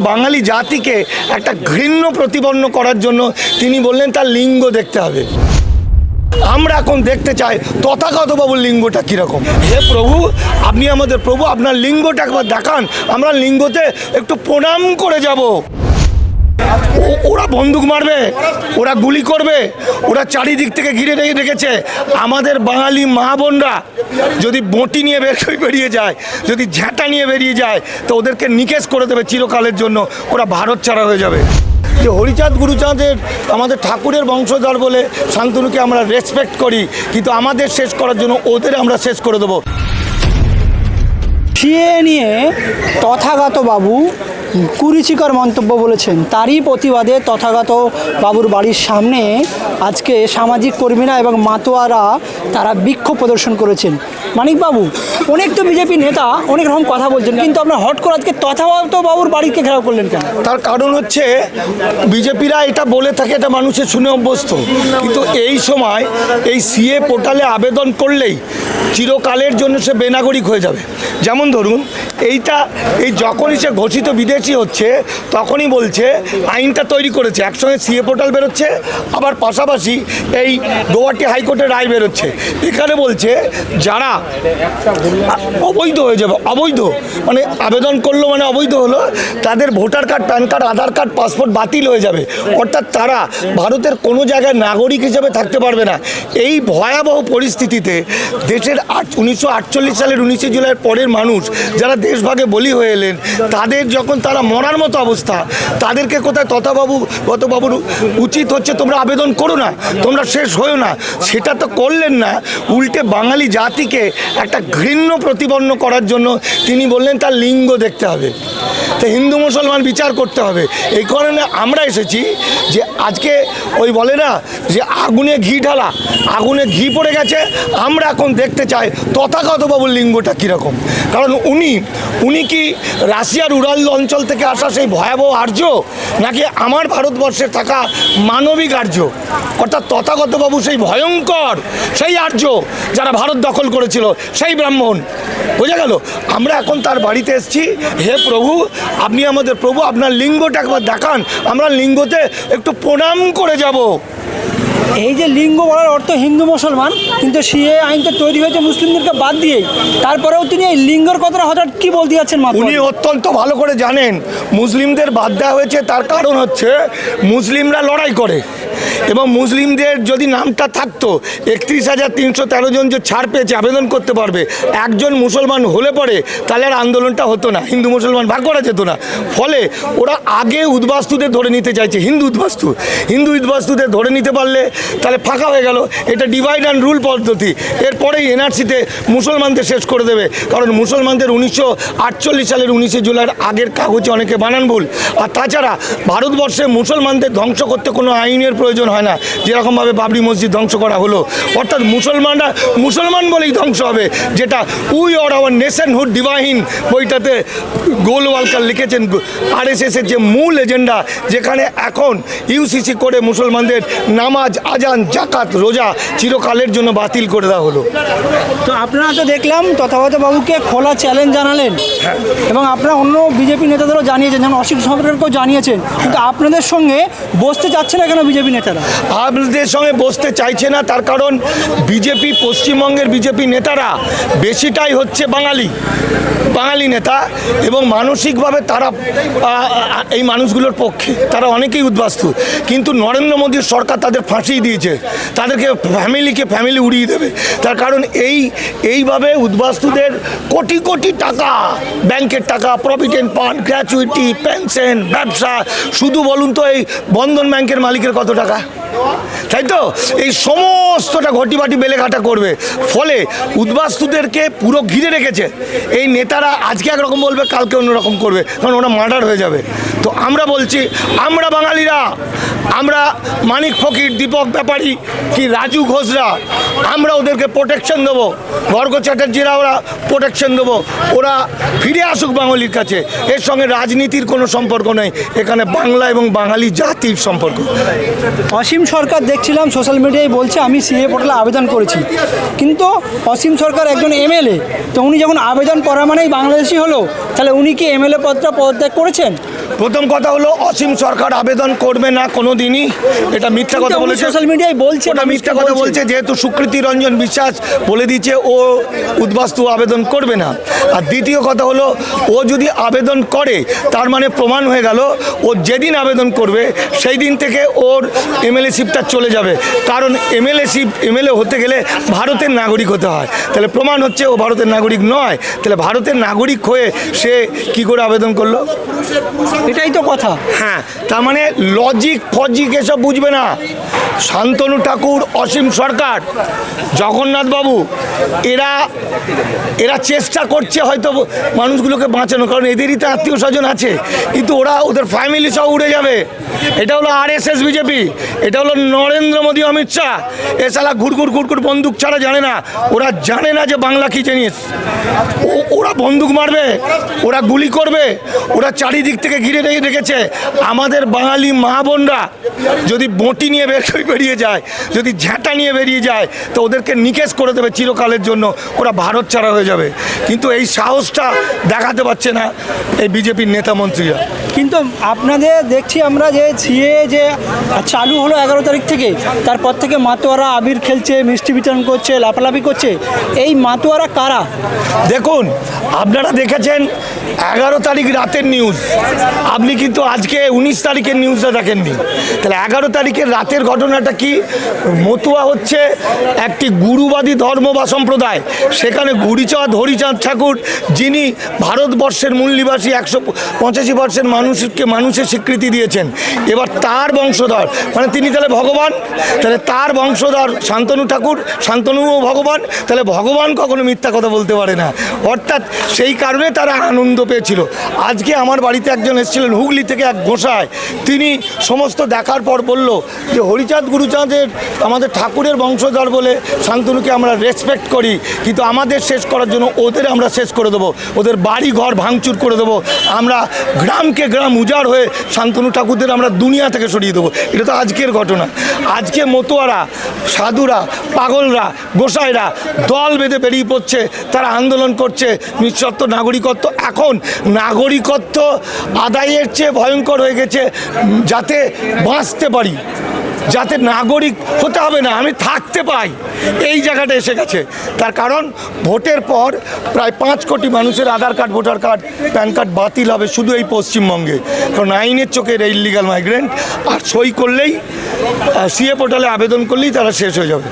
বাঙালি জাতিকে একটা ঘৃণ্য প্রতিপন্ন করার জন্য তিনি বললেন, তার লিঙ্গ দেখতে হবে। আমরা এখন দেখতে চাই তথাগত বাবুর লিঙ্গটা কীরকম। হে প্রভু, আপনি আমাদের প্রভু, আপনার লিঙ্গটা একবার দেখান। আমরা লিঙ্গতে একটু প্রণাম করে যাব। ওরা বন্দুক মারবে, ওরা গুলি করবে, ওরা চারিদিক থেকে ঘিরে রেখে রেখেছে। আমাদের বাঙালি মা বোনরা যদি বঁটি নিয়ে বের বেরিয়ে যায়, যদি ঝ্যাঁটা নিয়ে বেরিয়ে যায়, তো ওদেরকে নিকেশ করে দেবে চিরকালের জন্য। ওরা ভারত ছাড়া হয়ে যাবে। যে হরিচাঁদ গুরুচাঁদের, আমাদের ঠাকুরের বংশধর বলে শান্তনুকে আমরা রেসপেক্ট করি, কিন্তু আমাদের শেষ করার জন্য ওদের আমরা শেষ করে দেবো। সিএ নিয়ে তথাগত বাবু কুরুচিকর মন্তব্য বলেছেন। তারই প্রতিবাদে তথাগত বাবুর বাড়ির সামনে আজকে সামাজিক কর্মীরা এবং মাতোয়ারা তারা বিক্ষোভ প্রদর্শন করেছেন। মানিকবাবু অনেক তো বিজেপি নেতা অনেক রকম কথা বলছেন, কিন্তু আপনার হট করে আজকে তথাগত বাবুর বাড়িকে ঘেরাও করলেন কেন? তার কারণ হচ্ছে বিজেপিরা এটা বলে থাকে, এটা মানুষের শুনে অভ্যস্ত। কিন্তু এই সময় এই সিএ পোর্টালে আবেদন করলেই চিরকালের জন্য সে বেনাগরিক হয়ে যাবে। যেমন ধরুন, এইটা, এই যখনই সে ঘোষিত বিদেশি হচ্ছে, তখনই বলছে, আইনটা তৈরি করেছে। একসঙ্গে সিএ পোর্টাল বেরোচ্ছে, আবার পাশাপাশি এই গৌহাটি হাইকোর্টের রায় বেরোচ্ছে। এখানে বলছে, যারা অবৈধ হয়ে যাবে, অবৈধ মানে আবেদন করল মানে অবৈধ হলো, তাদের voter card, PAN card, Aadhaar card, passport বাতিল হয়ে যাবে। অর্থাৎ তারা ভারতের কোনো জায়গায় নাগরিক হিসেবে থাকতে পারবে না। এই ভয়াবহ পরিস্থিতিতে দেশের আট, উনিশশো সালের উনিশে জুলাইয়ের পরের মানুষ যারা দেশভাগে বলি হয়ে এলেন, তাদের যখন তারা মরার মতো অবস্থা, তাদেরকে কোথায় তথাবাবু গতবাবুর উচিত হচ্ছে তোমরা আবেদন করো না, তোমরা শেষ হয়েও না। সেটা তো করলেন না, উল্টে বাঙালি জাতিকে একটা ঘৃণ্য প্রতিপন্ন করার জন্য তিনি বললেন, তার লিঙ্গ দেখতে হবে। তো হিন্দু মুসলমান বিচার করতে হবে। এই কারণে আমরা এসেছি যে আজকে ওই বলে না যে আগুনে ঘি ঢালা, আগুনে ঘি পড়ে গেছে, আমরা এখন দেখতে চাই তথাগত বাবুর লিঙ্গটা কীরকম। কারণ উনি উনি কি রাশিয়ার উড়াল অঞ্চল থেকে আসা সেই ভয়াবহ আর্য, নাকি আমার ভারতবর্ষে থাকা মানবিক আর্য? অর্থাৎ তথাগত বাবু সেই ভয়ঙ্কর, সেই আর্য যারা ভারত দখল করেছিল, সেই ব্রাহ্মণ। বোঝা গেল? আমরা এখন তার বাড়িতে এসেছি। হে প্রভু আপনি আমাদের প্রভু আপনার লিঙ্গটা একবার দেখান। আমরা লিঙ্গতে একটু প্রণাম করে যাব। এই যে লিঙ্গ বলার অর্থ হিন্দু মুসলমান কিন্তু সিএ আইনটা তৈরি হয়েছে মুসলিমদেরকে বাদ দিয়ে। তারপরেও তিনি এই লিঙ্গর কথাটা হঠাৎ কি বলতে যাচ্ছেন উনি অত্যন্ত ভালো করে জানেন মুসলিমদের বাদ দেওয়া হয়েছে তার কারণ হচ্ছে মুসলিমরা লড়াই করে। এবং মুসলিমদের যদি নামটা থাকতো, একত্রিশ হাজার তিনশো তেরো জন যে ছাড় পেয়েছে, আবেদন করতে পারবে, একজন মুসলমান হলে পরে তাহলে আর আন্দোলনটা হতো না, হিন্দু মুসলমান ভাগ করা যেত না। ফলে ওরা আগে উদ্বাস্তুদের ধরে নিতে চাইছে, হিন্দু উদ্বাস্তু। হিন্দু উদ্বাস্তুদের ধরে নিতে পারলে তাহলে ফাঁকা হয়ে গেল। এটা ডিভাইড অ্যান্ড রুল পদ্ধতি। এরপরেই এনআরসিতে মুসলমানদের শেষ করে দেবে। কারণ মুসলমানদের উনিশশো আটচল্লিশ সালের উনিশে জুলাইয়ের আগের কাগজে অনেকে বানান ভুল। আর তাছাড়া ভারতবর্ষে মুসলমানদের ধ্বংস করতে কোনো আইনের প্রয়োজন হয় না। যেরকমভাবে বাবরি মসজিদ ধ্বংস করা হলো অর্থাৎ মুসলমানরা মুসলমান বলেই ধ্বংস হবে যেটা we or our nationhood defined বইটাতে গোলওয়ালকার লিখেছেন আর এস এসের যে মূল এজেন্ডা যেখানে এখন ইউসিসি করে মুসলমানদের নামাজ আজান জাকাত রোজা চিরকালের জন্য বাতিল করে দেওয়া হলো। তো আপনারা তো দেখলাম তথাগত বাবুকে খোলা চ্যালেঞ্জ জানালেন। এবং আপনারা অন্য বিজেপি নেতাদেরও জানিয়েছেন যেমন অসিত সরকারকেও জানিয়েছেন। কিন্তু আপনাদের সঙ্গে বসতে চাচ্ছে না কেন বিজেপি নেতারা? আপনাদের সঙ্গে বসতে চাইছে না, তার কারণ বিজেপি, পশ্চিমবঙ্গের বিজেপি নেতারা বেশিটাই হচ্ছে বাঙালি বাঙালি নেতা, এবং মানসিকভাবে তারা এই মানুষগুলোর পক্ষে, তারা অনেকেই উদ্বাস্তু। কিন্তু নরেন্দ্র মোদীর সরকার তাদের ফাঁসিয়ে দিয়েছে, তাদেরকে ফ্যামিলিকে ফ্যামিলি উড়িয়ে দেবে। তার কারণ এই, এইভাবে উদ্বাস্তুদের কোটি কোটি টাকা, ব্যাংকের টাকা প্রভিডেন্ট ফান্ড গ্র্যাচুইটি, পেনশন, ব্যবসা, শুধু বলুন তো এই বন্ধন ব্যাংকের মালিকের কত টাকা তাই তো? এই সমস্তটা ঘটিবাটি বেলেঘাটা করবে। ফলে উদ্বাস্তুদেরকে পুরো ঘিরে রেখেছে। এই নেতারা আজকে একরকম বলবে, কালকে অন্যরকম করবে। কারণ ওরা মার্ডার হয়ে যাবে। তো আমরা বলছি, আমরা বাঙালিরা, আমরা মানিক ফকির, দীপক ব্যাপারী, কি রাজু ঘোষরা, আমরা ওদেরকে প্রোটেকশন দেবো। ভর্গ চ্যাটার্জিরা ওরা প্রোটেকশন দেবো। ওরা ফিরে আসুক বাঙালির কাছে। এর সঙ্গে রাজনীতির কোনো সম্পর্ক নেই। এখানে বাংলা এবং বাঙালি জাতির সম্পর্ক। অসীম সরকার দেখছিলাম সোশ্যাল মিডিয়ায় বলছে, আমি সিএ পোর্টালে আবেদন করেছি। কিন্তু অসীম সরকার একজন এমএলএ তো উনি যখন আবেদন করা মানেই বাংলাদেশি হলো, তাহলে উনি কি এমএলএ পদটা পদত্যাগ করেছেন? প্রথম কথা হলো অসীম সরকার আবেদন করবে না কোনো দিনই এটা মিথ্যা কথা বলেছে। সোশ্যাল মিডিয়ায় বলছে ওটা মিথ্যা কথা বলছে? যেহেতু সুকৃতি রঞ্জন বিশ্বাস বলে দিচ্ছে ও উদ্বাস্তু আবেদন করবে না। আর দ্বিতীয় কথা হলো ও যদি আবেদন করে তার মানে প্রমাণ হয়ে গেল ও যেদিন আবেদন করবে সেই দিন থেকে ওর এমএলএ শিপটা চলে যাবে। কারণ এমএলএ শিপ এমএলএ হতে গেলে ভারতের নাগরিক হতে হয়। তাহলে প্রমাণ হচ্ছে ও ভারতের নাগরিক নয়। তাহলে ভারতের নাগরিক হয়ে সে কি করে আবেদন করল? এটাই তো কথা। হ্যাঁ তার মানে লজিক ফজিক এসব বুঝবে না। শান্তনু ঠাকুর, অসীম সরকার জগন্নাথ বাবু এরা এরা চেষ্টা করছে হয়তো মানুষগুলোকে বাঁচানো কারণ এদেরই তো আত্মীয় স্বজন আছে, কিন্তু ওরা ওদের ফ্যামিলি সব উড়ে যাবে। এটা হলো আর এস এস বিজেপি, এটা হলো নরেন্দ্র মোদী, অমিত শাহ। এছাড়া ঘুরঘুর ঘুরঘুর বন্দুক ছাড়া জানে না, ওরা জানে না যে বাংলা কি জিনিস ও- ওরা বন্দুক মারবে ওরা গুলি করবে ওরা চারিদিক থেকে ঘিরে রেখে রেখেছে। আমাদের বাঙালি মা বোনরা যদি বঁটি নিয়ে বের বেরিয়ে যায় যদি ঝ্যাঁটা নিয়ে বেরিয়ে যায় তো ওদেরকে নিকেশ করে দেবে চিরকালের জন্য। ওরা ভারত ছাড়া হয়ে যাবে। কিন্তু এই সাহসটা দেখাতে পারছে না এই বিজেপির নেতা মন্ত্রীরা। কিন্তু আপনাদের দেখছি আমরা যে সিএ যে চালু হলো এগারো তারিখ থেকে তারপর থেকে মাতোয়ারা আবির খেলছে মিষ্টি বিতরণ করছে লাফালাফি করছে। এই মাতোয়ারা কারা? দেখুন আপনারা দেখেছেন এগারো তারিখ রাতের নিউজ আপনি কিন্তু আজকে উনিশ তারিখের নিউজটা দেখেননি। তাহলে এগারো তারিখের রাতের ঘটনাটা কি? মতুয়া হচ্ছে একটি গুরুবাদী ধর্ম বা সম্প্রদায়। সেখানে গুড়িচাঁদ হরিচাঁদ ঠাকুর, যিনি ভারতবর্ষের মূল নিবাসী একশো পঁচাশি পার্সেন্ট মানুষকে মানুষের স্বীকৃতি দিয়েছেন। এবার তার বংশধর মানে তিনি তাহলে ভগবান? তাহলে তার বংশধর শান্তনু ঠাকুর, শান্তনুও ভগবান। তাহলে ভগবান কখনো মিথ্যা কথা বলতে পারে না। অর্থাৎ সেই কারণে তারা আনন্দ পেয়েছিল। আজকে আমার বাড়িতে একজন এসেছিলেন হুগলি থেকে এক গোসায় তিনি সমস্ত দেখার পর বলল যে, হরিচাঁদ গুরুচাঁদের আমাদের ঠাকুরের বংশধর বলে শান্তনুকে আমরা রেসপেক্ট করি, কিন্তু আমাদের শেষ করার জন্য ওদের আমরা শেষ করে দেবো। ওদের বাড়ি ঘর ভাঙচুর করে দেবো। আমরা গ্রামকে গ্রাম উজাড় হয়ে শান্তনু ঠাকুরদের আমরা দুনিয়া থেকে সরিয়ে দেবো। এটা তো আজকের ঘটনা। আজকে মতোয়ারা, সাধুরা, পাগলরা, গোসাইরা দল বেঁধে বেরিয়ে পড়ছে, তারা আন্দোলন করছে নিঃশর্ত নাগরিকত্ব, এখন নাগরিকত্ব আদায়ের চেয়ে ভয়ঙ্কর হয়ে গেছে, যাতে বাঁচতে পারি, যাতে নাগরিক হতে হবে না, আমি থাকতে পাই, এই জায়গাটা এসে গেছে। তার কারণ, ভোটের পর প্রায় পাঁচ কোটি মানুষের Aadhaar card, voter card, PAN card বাতিল হবে শুধু এই পশ্চিমবঙ্গে। কারণ আইনের চোখে এরা ইলিগাল মাইগ্রেন্ট আর সই করলেই সিএ পোর্টালে আবেদন করলেই তারা শেষ হয়ে যাবে।